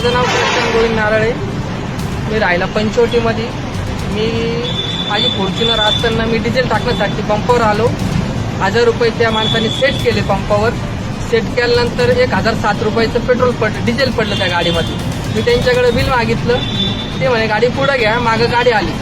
माझं नाव कृष्ण गोविंद नारळे. मी राहिला पंचवटीमध्ये. मी माझी फॉर्च्युनर असताना मी डिझेल टाकण्यासाठी पंपावर आलो. हजार रुपये त्या माणसाने सेट केले पंपावर सेट केल्यानंतर एक हजार सात रुपयाचं पेट्रोल पडलं डिझेल पडलं त्या गाडीमध्ये. मी त्यांच्याकडे बिल मागितलं. ते म्हणे गाडी पुढं घ्या मागं गाडी आली.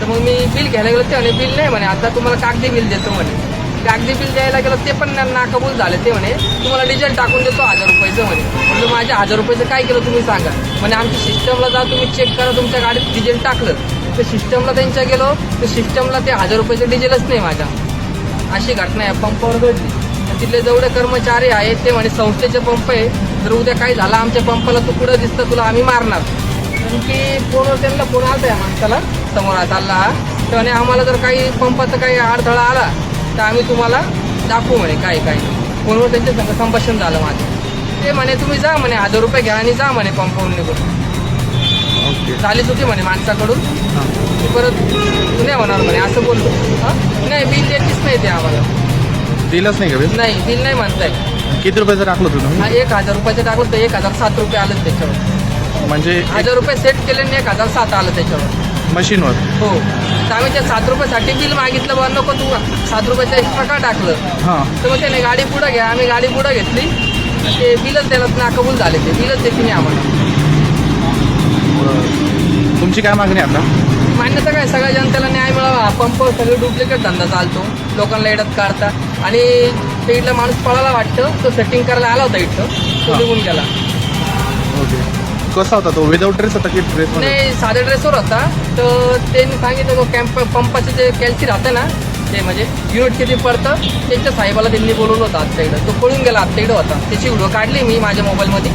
तर मग मी बिल घ्यायला गेलो. ते म्हणे बिल नाही म्हणे आता तुम्हाला कागदी बिल देतो म्हणे. कागदी बिल द्यायला गेलं ते पण नाकबूल झाले. ते म्हणे तुम्हाला डिझेल टाकून देतो हजार रुपयाचं म्हणे. म्हणजे माझ्या हजार रुपयाचं काय केलं तुम्ही सांगा. म्हणे आमच्या सिस्टमला जा तुम्ही चेक करा तुमच्या गाडीत डिझेल टाकलं. तर सिस्टमला त्यांच्या गेलो तर सिस्टमला ते हजार रुपयाचं डिझेलच नाही माझ्या. अशी घटना आहे पंपावर घडली. तिथले जेवढे कर्मचारी आहेत ते म्हणे संस्थेचे पंप आहे जर उद्या काही झालं आमच्या पंपाला तू कुठं दिसतं तुला आम्ही मारणार. कारण की फोनवर त्यांना फोन आलता आहे माणसाला? समोर चालला हा तर म्हणे आम्हाला जर काही पंपाचा काही अडथळा आला तर आम्ही तुम्हाला दाखवू म्हणे काय काय फोनवर त्यांच्या संग संभाषण झालं माझं. ते म्हणे तुम्ही जा म्हणे हजार रुपये घ्या आणि जा म्हणे पंपावरून निघून. झाली चुकी म्हणे माणसाकडून. हां. परत तू नाही होणार म्हणे असं बोललो हा? नाही बिल द्यायचीच नाही ते आम्हाला. दिलंच नाही का बिल? नाही बिल नाही म्हणताय किती रुपयाचं टाकलं तुम्ही हा एक हजार रुपयाचं टाकलं तर एक हजार सात रुपये आलं त्याच्यावर. म्हणजे हजार रुपये सेट केले आणि एक हजार सात आलं त्याच्यावर. मशीनवर हो. तर आम्ही त्या सात रुपयासाठी बिल मागितलं बा नको तू. सात रुपयाचं एक्स्ट्रा का टाकलं. हां. तर मग त्याने गाडी पुढं घ्या. आम्ही गाडी पुढं घेतली. ते बिलच त्याला नाकबूल झाले. ते बिलच देते नाही आम्हाला. तुमची काय मागणी आहे आता? मान्यता काय? सगळ्या जनतेला न्याय मिळावा. हा पंप सगळे डुप्लिकेट धंदा चालतो. लोकांना येडत काढता. आणि ते इथला माणूस पळायला वाटतं. तो सेटिंग करायला आला होता इथं. तो. निघून गेला. कसा होता तो? विदाऊट ड्रेस होता की ड्रेस नाही साध्या ड्रेसवर होता. तर त्यांनी सांगितलं तो कॅम्प पंपाचे जे कॅल्सी राहतं ना ते म्हणजे युनिट किती पडतं त्यांच्या साहेबाला त्यांनी बोलवलं होतं आत्ताकडं तो पळून गेला आत्ताकडं इकडं होता. त्याची व्हिडिओ काढली मी माझ्या मोबाईलमध्ये